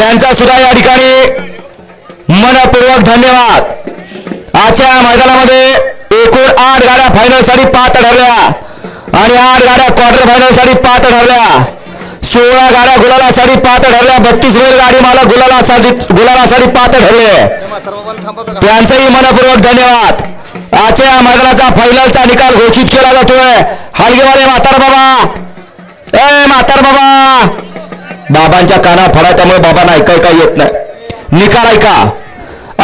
त्यांचा सुद्धा या ठिकाणी मनपूर्वक धन्यवाद. आजच्या मैदानामध्ये एकूण आठ गाड्या फायनलसाठी पात्र ठरल्या. आणि आठ गाड्या क्वार्टर फायनलसाठी पात्र ठरल्या. सोळा गाड्या गुलालासाठी पात्र ठरल्या. बत्तीस वेळ गाडी मला गुलालासाठी गुलालासाठी पात्र ठरले. त्यांचंही मनपूर्वक धन्यवाद. आजच्या या मैदानाचा फायनलचा निकाल घोषित केला जातोय. हलगेवाले म्हातार बाबा ए म्हातार बाबा बाबांच्या काना फडा त्यामुळे बाबांना ऐकाय काय येत नाही. निकाल ऐका.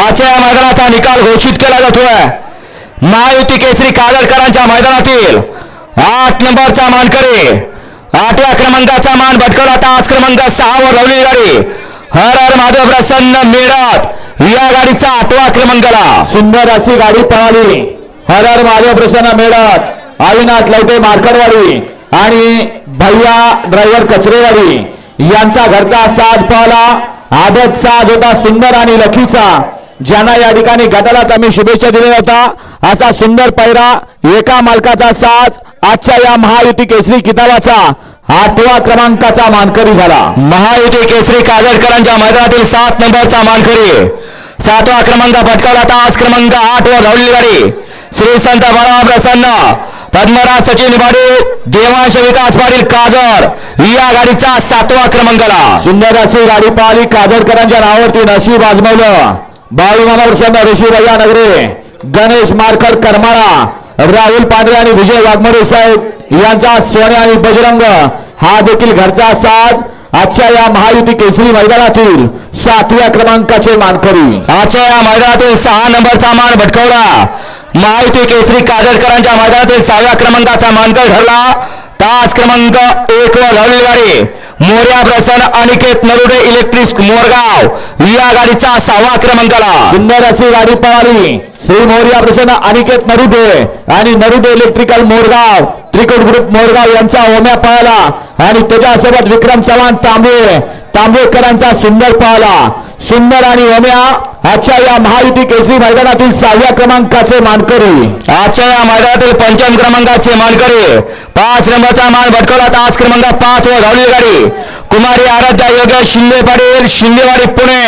आजच्या या मैदानाचा निकाल घोषित केला जातोय. महायुती केसरी कादरकरांच्या मैदानातील आठ नंबरचा मानकरी आठव्या क्रमांकाचा मान भटकवला. तास क्रमांक सहा वर लावली गाडी. हर हर महादेव प्रसन्न मेळत या गाडीचा आठवा क्रमांकाला सुंदर अशी गाडी पळाली. हर हर महादेव प्रसन्न मेळत. आईनाथ लवटे मार्कडवाडी आणि भैया ड्रायव्हर कचरेवाडी. यांचा घरचा साज पळाला आदत साज होता सुंदर आणि लखीचा. ज्यांना या ठिकाणी गटालाच आम्ही शुभेच्छा दिलेला होता असा सुंदर पैरा एका मालकाचा साज आजच्या या महायुती केसरी किताबाचा आठवा क्रमांकाचा मानकरी झाला. महायुती केसरी काजळकरांच्या मैदानातील सात नंबरचा मानकरी. सातवा क्रमांक भटकावला तास क्रमांक आठ वर गाडी. श्री संत बाळा प्रसन्न. पद्मराज सचिन पाटील देवांश विकास पाटील काजर या गाडीचा सातवा क्रमांकाला. सुंदर अशी गाडी पाहिली कादरकरांच्या नावावरती नशीब आजमावलं. बाळूमामा प्रसन्न ऋषीभैया नगरे गणेश मारकर करमाळा राहुल पांढरे आणि विजय वाघमोडे साहेब यांचा सोने आणि बजरंग हा देखील घरचा साज. आजच्या या महायुती केसरी मैदानातील सातव्या क्रमांकाचे मानकरी. आजच्या या मैदानातील सहा नंबरचा मान भटकवला. महायुती केसरी काजळकरांच्या मैदानातील सहाव्या क्रमांकाचा मानकर ठरला. तास क्रमांक एक वर धावलेली गाडी. मोर्या प्रसन्न अनिकेत नरुडे इलेक्ट्रिक मोरगाव. या गाडीचा सहावा क्रमांकाला. सुंदर अशी गाडी पळाली. श्री मोर्या प्रसन्न अनिकेत नरुडे आणि नरुडे इलेक्ट्रिकल मोरगाव. त्रिकोट ग्रुप मोरगाव यांचा ओम्या पळाला. आणि त्याच्यासोबत विक्रम चव्हाण तांबे. तांबेकरांचा सुंदर पळाला. सुंदर आणि ओम्या आजच्या या महायुती केसरी मैदानातील सहाव्या क्रमांकाचे मानकरी. आजच्या या मैदानातील पंचम क्रमांकाचे मानकरी. पाच नंबरचा मान भटकवला तास क्रमांक पाच वर धावलेली गाडी. कुमारी आराध्या योगेश शिंदे पाटील शिंदेवाडी पुणे.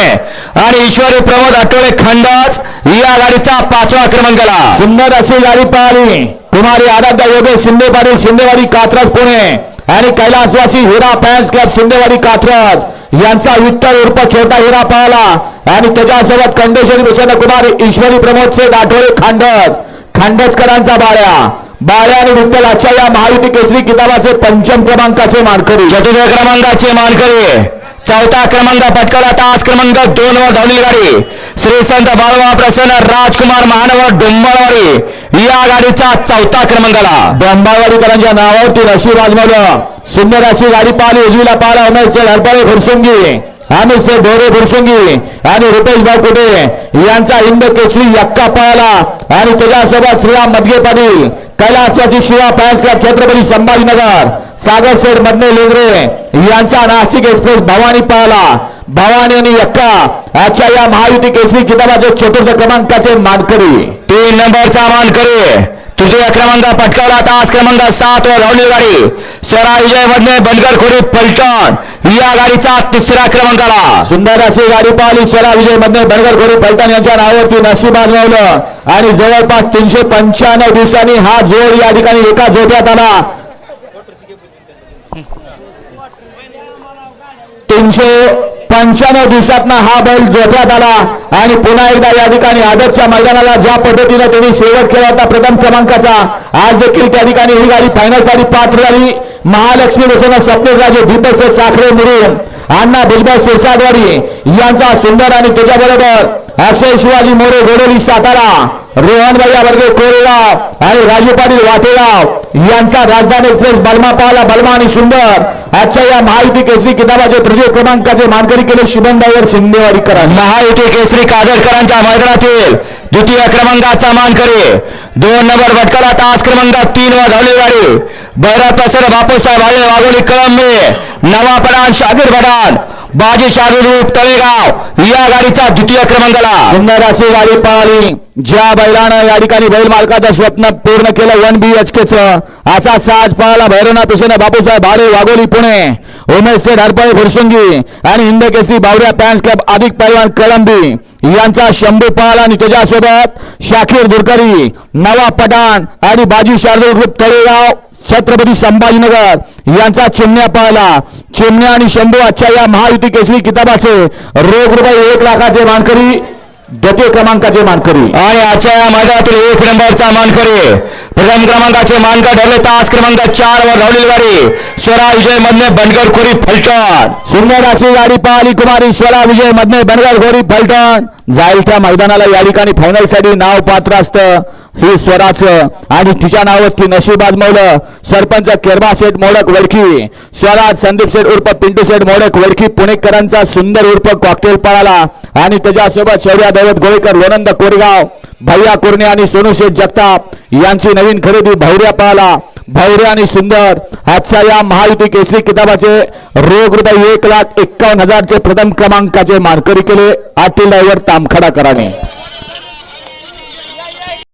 आणि ईश्वरी प्रमोद आठवडे खंडाच या गाडीचा पाचवा क्रमांकाला सुंदर अशी गाडी पळाली कुमारी आराध्या योगेश शिंदे पाटील शिंदेवाडी कात्रज पुणे. आणि कैलासवासी हिरा फॅन्स क्लब शिंदेवाडी कात्रज यांचा विठ्ठल उर्फ छोटा हिरा पाहला आणि त्याच्यासोबत कंडेश्वरी प्रसन्न कुमार ईश्वरी प्रमोद प्रमोदचे दाठोळे खांडस खांडसकरांचा बाळ्या. बाळ्या आणि विठ्ठलाच्या या महायुती केसरी किताबाचे पंचम क्रमांकाचे मानकरी. चतुर्थ क्रमांकाचे मानकरी. चौथा क्रमांक पटकावला तास क्रमांक दोन वर धावली गाडी. श्री संत बाळवा प्रसन्न राजकुमार महानवर डोंबळवाडी. या गाडीचा चौथा क्रमांकाला डोंबावाडीकरांच्या नावावरती रशी आजमावलं सुंदर अशी गाडी पाहिली उजवीला पाहिला उमेश हरपळे फुरसुंगी अमित से ढोरे फुरसुंगी आणि रुपेश भाऊ कुटे यांचा हिंद केसरी यक्का पळाला आणि त्याच्यासोबत श्रीराम मदगे पाटील कैलासवाची शिवा फॅन्स क्लब छत्रपती संभाजीनगर सागर सेठ मधने लेंगरे यांचा नाशिक एक्सप्रेस भवानी पळाला. भवानी आणि यक्का आजच्या या महायुती केसरी किताबाचे चतुर्थ क्रमांकाचे मानकरी. तीन नंबरचा मानकरी. तृतीय क्रमांक पटकावला तास क्रमांक सात वर धावलेली गाडी स्वरा विजय मधने बनकर खोरी पलटण या गाडीचा तिसरा क्रमांकाला सुंदर अशी गाडी पाहिली. स्वरा विजयमध्ये बनगर खोरी पलटण यांच्या नावावरती नशीब आजमावलं. आणि जवळपास तीनशे पंच्याण्णव दिवसांनी हा जोड या ठिकाणी एका जोड्यात आला. तीनशे पंच्याण्णव दिवसातना हा बैल जोड्यात आला. आणि पुन्हा एकदा या ठिकाणी आदर्शच्या मैदानाला ज्या पद्धतीने त्यांनी शेवट केला होता प्रथम क्रमांकाचा आज देखील त्या ठिकाणी ही गाडी फायनलसाठी पात्र झाली महालक्ष्मी प्रसन्न स्वप्नीराजे दीपक सर साखरे मुरुम अण्णा भुजबळ शिरसाटवाडी यांचा सुंदर आणि त्याच्याबरोबर अक्षय शिवाजी मोरे गोडोली सातारा. रोहन भैया कोरेगाव आणि राजू पाटील वाटेगाव यांचा राजधानी एक्सप्रेस बलमा पाहला बलमा आणि सुंदर. आजच्या या महायुती केसरी किताबाचे तृतीय क्रमांकाचे मानकरी केले शुभम डायवर शिंदेवाडीकरांनी. महायुती केसरी काजळकरांच्या मैदानातील द्वितीय क्रमांकाचा मानकरी. दोन नंबर भटकाला तास क्रमांक तीन वर धावली गाडी बैरा प्रसन्न बापूसाहेब आले वाघोली कळंबे. नवा पडान शागीर भडान बाजी रूप तळेगाव. या गाडीचा द्वितीय क्रमांकाला सुंदर अशी गाडी पळाली ज्या बैलानं या ठिकाणी बैल मालकाचं स्वप्न पूर्ण केलं वन बी एच केच असा साज पळाला भैरवनाथ हुसेन बापूसाहेब भाडे वाघोली पुणे. उमेश सेठ हरपळे फुरसुंगी आणि हिंद केसरी बावऱ्या पॅन्स क्लब अधिक पैलवान कळंबी. यांचा शंभू पळाला आणि त्याच्यासोबत शाखीर दुरकरी नवा पठाण आणि बाजी शार्दूल ग्रुप तळेगाव. छत्रपती संभाजीनगर यांचा चिमण्या पाहिला चिमण्या आणि शंभू आजच्या या महायुती केसरी किताबाचे रोख रुपये एक लाखाचे मानकरी द्वितीय क्रमांकाचे मानकरी. आणि आजच्या या मैदानातील एक नंबरचा मानकरी प्रथम क्रमांकाचे मानकर ठरले. तास क्रमांक चार वर धावलेली गाडी. स्वरा विजय मधने बनकर खोरी फलटण. सुंदर अशी गाडी पाहिली कुमारी स्वरा विजय मधने बनगर खोरी फलटण. जाईल त्या मैदानाला या ठिकाणी फायनलसाठी नाव पात्र असतं. हे स्वराचं आणि तिच्या नावावरती नशीब आजमवलं. सरपंच केरबा शेठ मोडक वडकी स्वराज संदीप शेठ उर्फ पिंटू शेठ मोडक वडकी पुणेकरांचा सुंदर उर्फ कॉकटेल पळाला. आणि त्याच्यासोबत शौर्या दैवत गोळेकर लोणंद कोरेगाव भैया कुर्णे आणि सोनू शेठ जगताप यांची नवीन खरेदी भैऱ्या पाहला भैरे आणि सुंदर. आजच्या या महायुती केसरी किताबाचे रोख रुपये एक लाख एक्कावन्न हजारचे प्रथम क्रमांकाचे मानकरी केले. आटील ड्रायव्हर तामखडा कराने